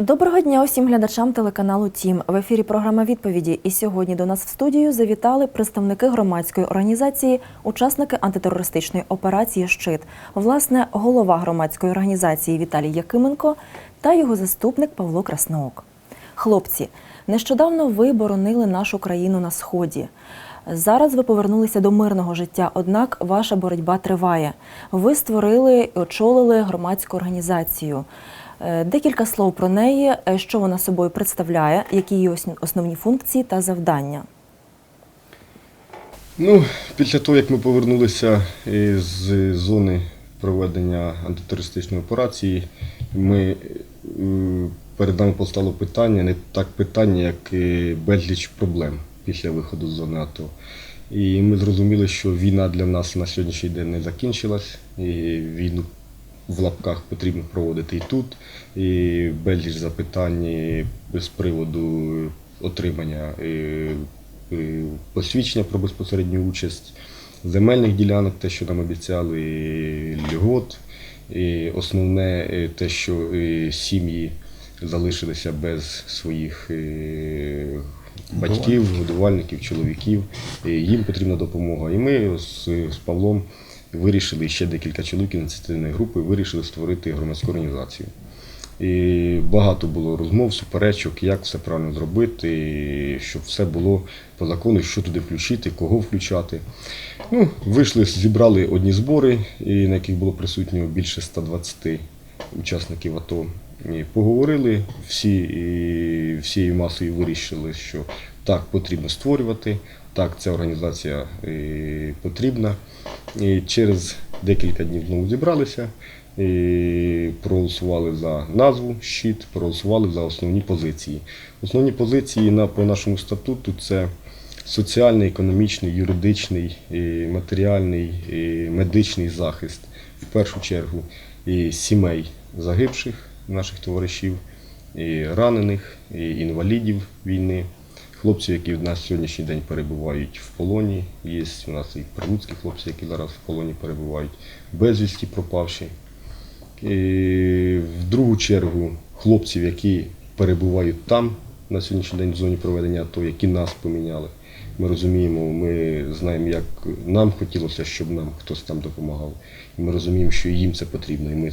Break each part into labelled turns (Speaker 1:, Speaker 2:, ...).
Speaker 1: Доброго дня усім глядачам телеканалу Тім. В ефірі програма відповіді. І сьогодні до нас в студію завітали представники громадської організації, учасники антитерористичної операції Щит. Власне, голова громадської організації Віталій Якименко та його заступник Павло Красноок. Хлопці, нещодавно ви боронили нашу країну на сході. Зараз ви повернулися до мирного життя, однак ваша боротьба триває. Ви створили і очолили громадську організацію. Е, Декілька слов про неї, е, що вона собою представляє, які її основні функції та завдання.
Speaker 2: Ну, після того, як ми повернулися з зони проведення антитерористичної операції, ми, е, перед нами постало питання, не так питання, як е, безліч проблем після виходу з зони АТО. І ми зрозуміли, що війна для нас на сьогоднішній день не закінчилась, і війну в лапках потрібно проводити і тут, і безліч запитань з приводу отримання е, е, посвідчення про безпосередню участь, земельних ділянок, те, що нам обіцяли, і льгот. І основне е, те, що сім'ї залишилися без своїх батьків, годувальників, чоловіків. І їм потрібна допомога. І ми з, з Павлом вирішили ще декілька чоловік ініціативної групи вирішили створити громадську організацію. І багато було розмов, суперечок, як все правильно зробити, щоб все було по закону, що туди включити, кого включати. Ну, вийшли, зібрали одні збори, на яких було присутньо більше 120 учасників АТО. Поговорили всі і всією масою вирішили, що так потрібно створювати, так ця організація е, потрібна. І через декілька днів знову зібралися, і проголосували за назву щит, проголосували за основні позиції. Основні позиції на, по нашому статуту це соціальний, економічний, юридичний, матеріальний, медичний захист в першу чергу і сімей загибших наших товаришів, і ранених, і інвалідів війни, хлопців, які в нас сьогоднішній день перебувають в полоні. Є у нас і прилуцькі хлопці, які зараз в полоні перебувають, безвісті пропавші. І в другу чергу хлопців, які перебувають там на сьогоднішній день в зоні проведення АТО, які нас поміняли. Ми розуміємо, ми знаємо, як нам хотілося, щоб нам хтось там допомагав. І ми розуміємо, що їм це потрібно, і ми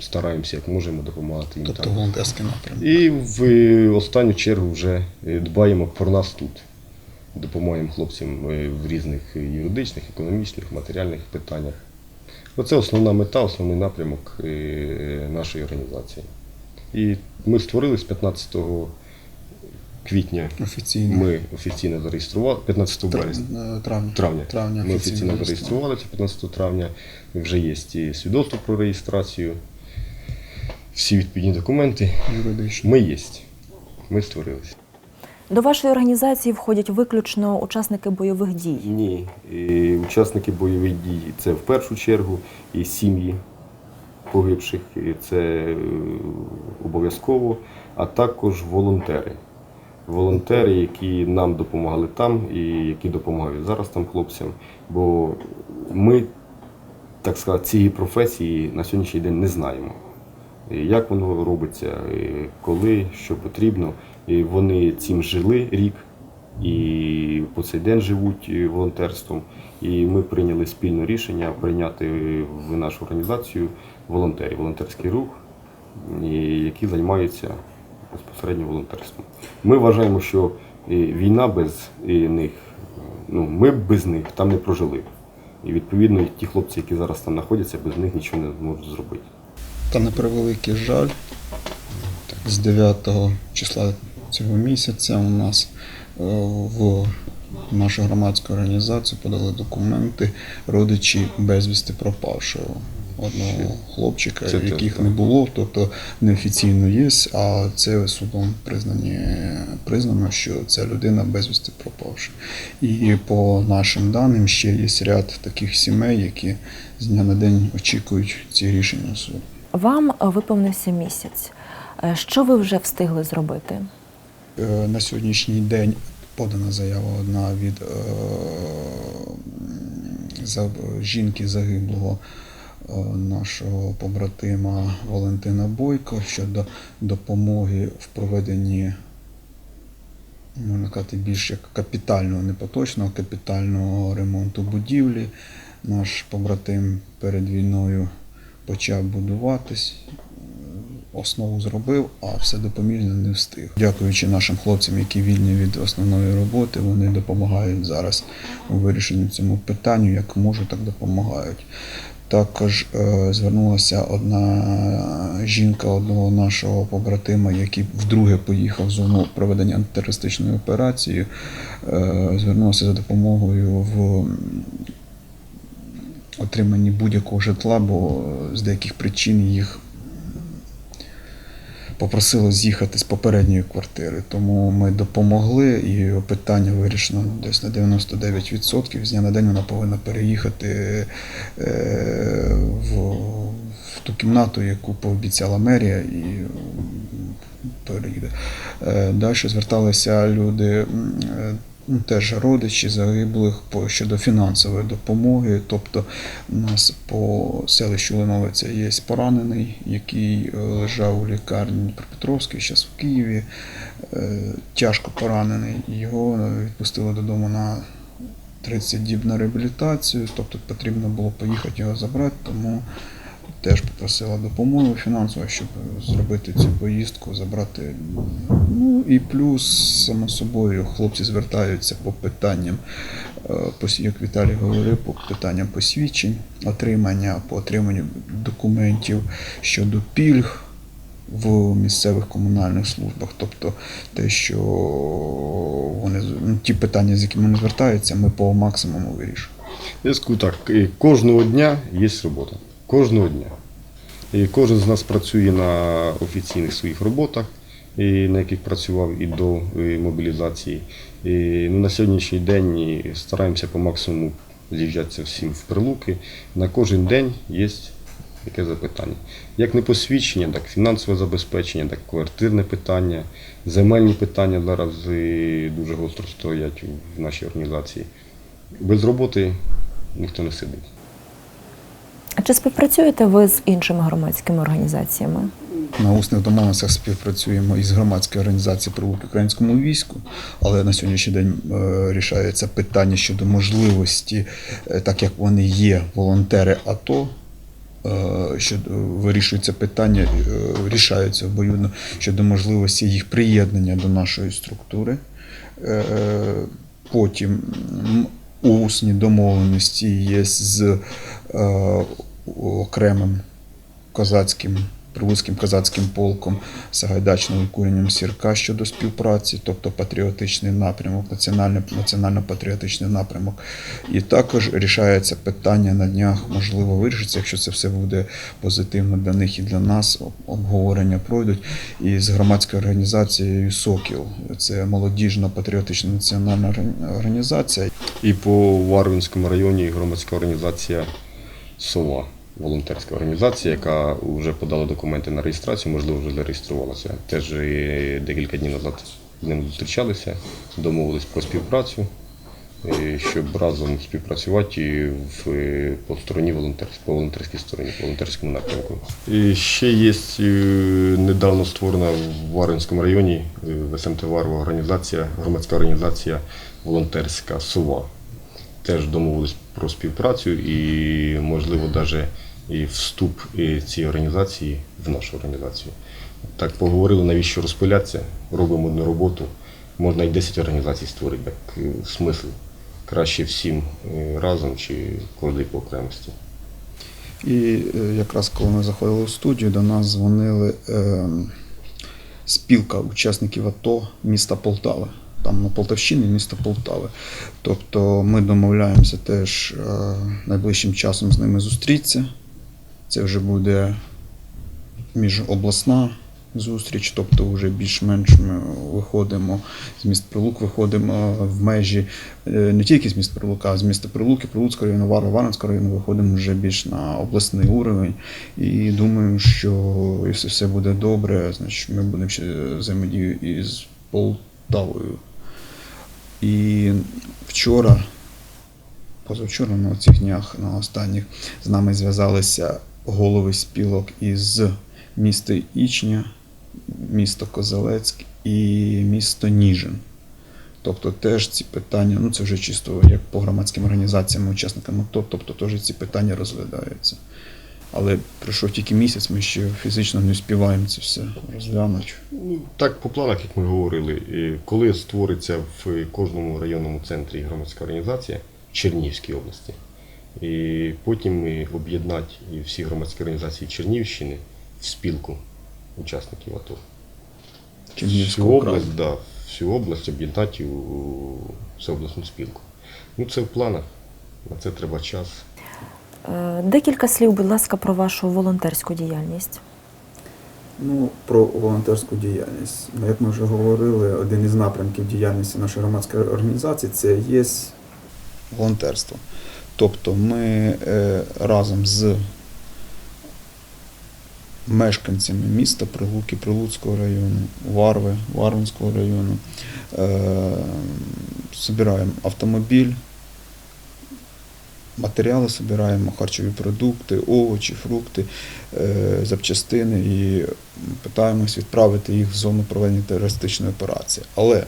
Speaker 2: стараємося, як можемо допомагати їм
Speaker 3: Тобто
Speaker 2: там.
Speaker 3: волонтерський напрямок.
Speaker 2: І в е, останню чергу вже е, дбаємо про нас тут. Допомагаємо хлопцям е, в різних юридичних, економічних, матеріальних питаннях. Оце основна мета, основний напрямок нашої організації. І ми створили з 15 квітня.
Speaker 3: Офіційно.
Speaker 2: Ми офіційно зареєстрували 15 березня.
Speaker 3: Травня. Травня.
Speaker 2: Травня. Ми офіційно
Speaker 3: офіційно
Speaker 2: зареєструвалися 15 травня. Вже є свідоцтво про реєстрацію, всі відповідні документи.
Speaker 3: Юридично.
Speaker 2: Ми є. Ми створилися.
Speaker 1: До вашої організації входять виключно учасники бойових дій.
Speaker 2: Ні. І учасники бойових дій це в першу чергу і сім'ї погибших, і це е, обов'язково, а також волонтери. Волонтери, які нам допомагали там і які допомагають зараз там хлопцям. Бо ми, так сказати, цієї професії на сьогоднішній день не знаємо. Як воно робиться, коли, що потрібно. І вони цим жили рік і по цей день живуть волонтерством. І ми прийняли спільне рішення прийняти в нашу організацію волонтерів, волонтерський рух, які займаються безпосередньо волонтерством. Ми вважаємо, що е, війна без е, них, ну ми б без них там не прожили. І відповідно ті хлопці, які зараз там знаходяться, без них нічого не можуть зробити.
Speaker 3: Та на превеликий жаль, з 9 числа цього місяця у нас е, в нашу громадську організацію подали документи родичі безвісти пропавшого. Одного хлопчика,
Speaker 2: Це
Speaker 3: яких
Speaker 2: так.
Speaker 3: не було, тобто неофіційно є, а це судом признані, признано, що ця людина безвісти пропавша. І по нашим даним ще є ряд таких сімей, які з дня на день очікують ці рішення суду.
Speaker 1: Вам виповнився місяць. Е, Що ви вже встигли зробити?
Speaker 3: Е, На сьогоднішній день подана заява одна від е, за- жінки загиблого нашого побратима Валентина Бойко щодо допомоги в проведенні можна сказати, більш як капітального, не поточного, капітального ремонту будівлі. Наш побратим перед війною почав будуватись, основу зробив, а все допоміжне не встиг. Дякуючи нашим хлопцям, які вільні від основної роботи, вони допомагають зараз у вирішенні цьому питанню, як можуть, так допомагають. Також е, звернулася одна жінка одного нашого побратима, який вдруге поїхав в зону проведення антитерористичної операції. Е, звернулася за допомогою в отриманні будь-якого житла, бо з деяких причин їх попросили з'їхати з попередньої квартири. Тому ми допомогли, і питання вирішено десь на 99%. З дня на день вона повинна переїхати е, в, в ту кімнату, яку пообіцяла мерія, і переїде. Е, Далі зверталися люди. Теж родичі загиблих щодо фінансової допомоги. Тобто, у нас по селищу Линовиця є поранений, який е, лежав у лікарні Дніпропетровській, зараз в Києві, е, тяжко поранений. Його е, відпустили додому на 30 діб на реабілітацію, тобто потрібно було поїхати його забрати, тому теж попросила допомоги фінансову, щоб зробити цю поїздку, забрати. Ну і плюс, само собою, хлопці звертаються по питанням, е, як Віталій говорив, по питанням посвідчень, отримання, по отриманню документів щодо пільг в місцевих комунальних службах. Тобто те, що вони ну, ті питання, з якими вони звертаються, ми по максимуму вирішуємо.
Speaker 2: В Зв'язку так, кожного дня є робота. Кожного дня. І кожен з нас працює на офіційних своїх роботах, і на яких працював і до мобілізації. І, ну, на сьогоднішній день стараємося по максимуму з'їжджатися всім в прилуки. На кожен день є яке запитання. Як не посвідчення, так фінансове забезпечення, так квартирне питання, земельні питання зараз е, дуже гостро стоять в нашій організації. Без роботи ніхто не сидить.
Speaker 1: А чи співпрацюєте ви з іншими громадськими організаціями?
Speaker 3: На усних домовленостях співпрацюємо із громадською організацією «Прилуки українському війську, але на сьогоднішній день е, рішається питання щодо можливості, е, так як вони є волонтери АТО. е, Щодо вирішується питання, рішаються обоюдно щодо можливості їх приєднання до нашої структури. Потім усні домовленості є з окремим козацьким Прилуцьким козацьким полком Сагайдачного і куренням Сірка щодо співпраці, тобто патріотичний напрямок, національно, національно-патріотичний напрямок. І також рішається питання на днях, можливо, вирішиться, якщо це все буде позитивно для них і для нас. Обговорення пройдуть із громадською організацією Сокіл. Це молодіжна патріотична національна організація.
Speaker 2: І по Варвинському районі громадська організація Сова, волонтерська організація, яка вже подала документи на реєстрацію, можливо, вже зареєструвалася. Теж декілька днів назад з ними зустрічалися, домовились про співпрацю, е, щоб разом співпрацювати в, е, по стороні волонтерській, по волонтерській стороні, по волонтерському напрямку. І ще є е, недавно створена в Варвинському районі в СМТ Варва організація, громадська організація волонтерська Сова теж домовились про співпрацю і, можливо, навіть і вступ цієї організації в нашу організацію. Так поговорили, навіщо розпилятися, робимо одну роботу. Можна і 10 організацій створити, як е, смисл. Краще всім е, разом чи кожен по окремості.
Speaker 3: І е, якраз коли ми заходили в студію, до нас дзвонили е, спілка учасників АТО міста Полтави. Там на Полтавщині міста Полтави. Тобто ми домовляємося теж е, найближчим часом з ними зустрітися. Це вже буде міжобласна зустріч, тобто вже більш-менш ми виходимо з міст Прилук, виходимо в межі е, не тільки з міста Прилука, а з міста Прилуки, Прилуцького району, Варва, Варвинського району виходимо вже більш на обласний уровень. І думаю, що якщо все буде добре, значить ми будемо ще взаємодію із Полтавою. І вчора позавчора на цих днях на останніх з нами зв'язалися голови спілок із міста Ічня, місто Козелецьк і місто Ніжин. Тобто теж ці питання, ну це вже чисто як по громадським організаціям, учасникам АТО, тобто теж ці питання розглядаються. Але пройшов тільки місяць, ми ще фізично не співаємо це все розглянути.
Speaker 2: Ну, Так, по планах, як ми говорили, коли створиться в кожному районному центрі громадська організація в Чернігівській області, і потім ми об'єднати і всі громадські організації Чернігівщини в спілку учасників АТО. Всю область, да, всю область об'єднати у всеобласну спілку. Ну, це в планах, на це треба час.
Speaker 1: Е, Декілька слів, будь ласка, про вашу волонтерську діяльність.
Speaker 3: Ну, про волонтерську діяльність. Ну, Як ми вже говорили, один із напрямків діяльності нашої громадської організації це є волонтерство. Тобто ми е, разом з мешканцями міста Прилуки, Прилуцького району, Варви, Варвинського району е, збираємо автомобіль, матеріали збираємо, харчові продукти, овочі, фрукти, е, запчастини і питаємось відправити їх в зону проведення терористичної операції. Але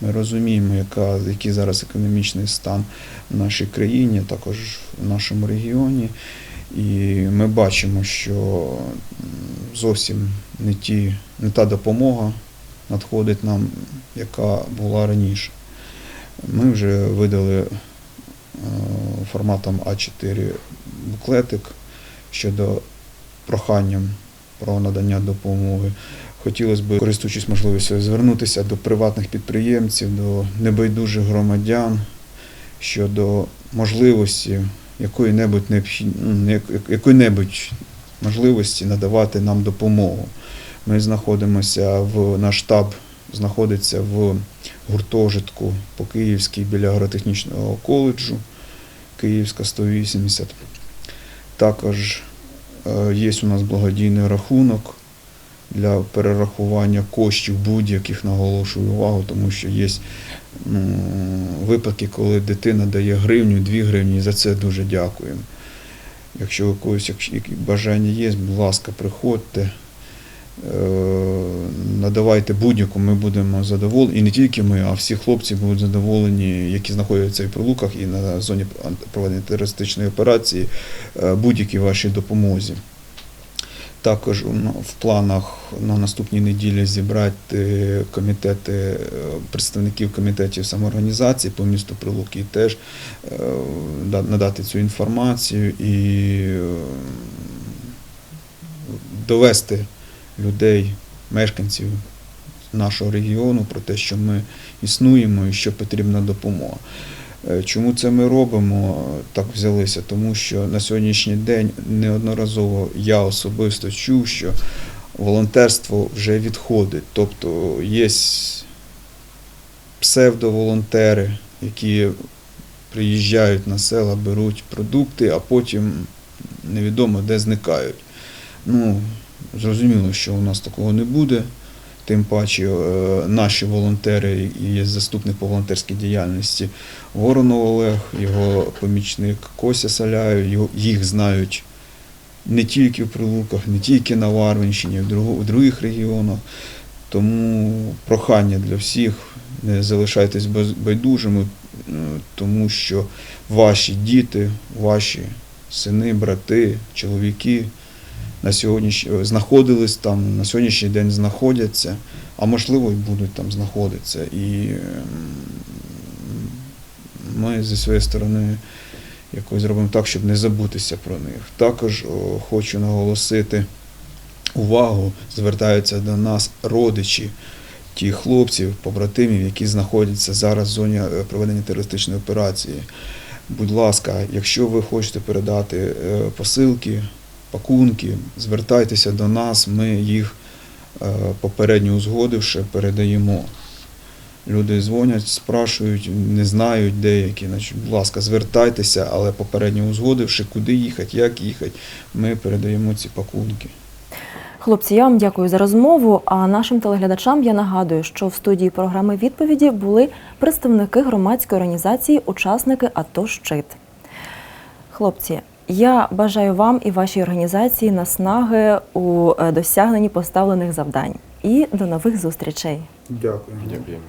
Speaker 3: ми розуміємо, яка, який зараз економічний стан в нашій країні, також в нашому регіоні. І ми бачимо, що зовсім не, ті, не та допомога надходить нам, яка була раніше. Ми вже видали е, форматом А4 буклетик щодо проханням про надання допомоги. Хотілося б, користуючись можливістю, звернутися до приватних підприємців, до небайдужих громадян щодо можливості якої-небудь ну, як- як- якої-небудь можливості надавати нам допомогу. Ми знаходимося в наш штаб знаходиться в гуртожитку по Київській біля агротехнічного коледжу Київська 180. Також е, є у нас благодійний рахунок для перерахування коштів будь-яких наголошую увагу, тому що є ну, випадки, коли дитина дає гривню, дві гривні, і за це дуже дякуємо. Якщо у когось бажання є, будь ласка, приходьте, е, надавайте будь-яку, ми будемо задоволені. І не тільки ми, а всі хлопці будуть задоволені, які знаходяться і при луках, і на зоні проведення терористичної операції, е, будь-якій вашій допомозі. Також в планах на наступній неділі зібрати комітети, е, представників комітетів самоорганізації по місту Прилуки і теж е, надати цю інформацію і е, довести людей, мешканців нашого регіону про те, що ми існуємо і що потрібна допомога. Е, Чому це ми робимо? Так взялися, тому що на сьогоднішній день неодноразово я особисто чув, що волонтерство вже відходить. Тобто є псевдоволонтери, які приїжджають на села, беруть продукти, а потім невідомо де зникають. Ну, зрозуміло, що у нас такого не буде. Тим паче е, наші волонтери і заступник по волонтерській діяльності Воронов Олег, його помічник Кося його- їх знають не тільки в Прилуках, не тільки на Варвинщині, в других регіонах. Тому прохання для всіх не залишайтесь байдужими, е, тому що ваші діти, ваші сини, брати, чоловіки на сьогоднішній знаходились там, на сьогоднішній день знаходяться, а можливо і будуть там знаходитися. І ем, ми зі своєї сторони якось зробимо так, щоб не забутися про них. Також хочу наголосити увагу, звертаються до нас родичі тих хлопців, побратимів, які знаходяться зараз в зоні е, проведення терористичної операції. Будь ласка, якщо ви хочете передати е, посилки, пакунки, звертайтеся до нас, ми їх е, попередньо узгодивши, передаємо. Люди дзвонять, спрашують, не знають деякі. Значить, будь ласка, звертайтеся, але попередньо узгодивши, куди їхати, як їхати, ми передаємо ці пакунки.
Speaker 1: Хлопці, я вам дякую за розмову. А нашим телеглядачам я нагадую, що в студії програми відповіді були представники громадської організації, учасники АТО Щит. Хлопці, я бажаю вам і вашій організації наснаги у е, досягненні поставлених завдань. І до нових зустрічей.
Speaker 3: Дякую.
Speaker 2: Дякуємо.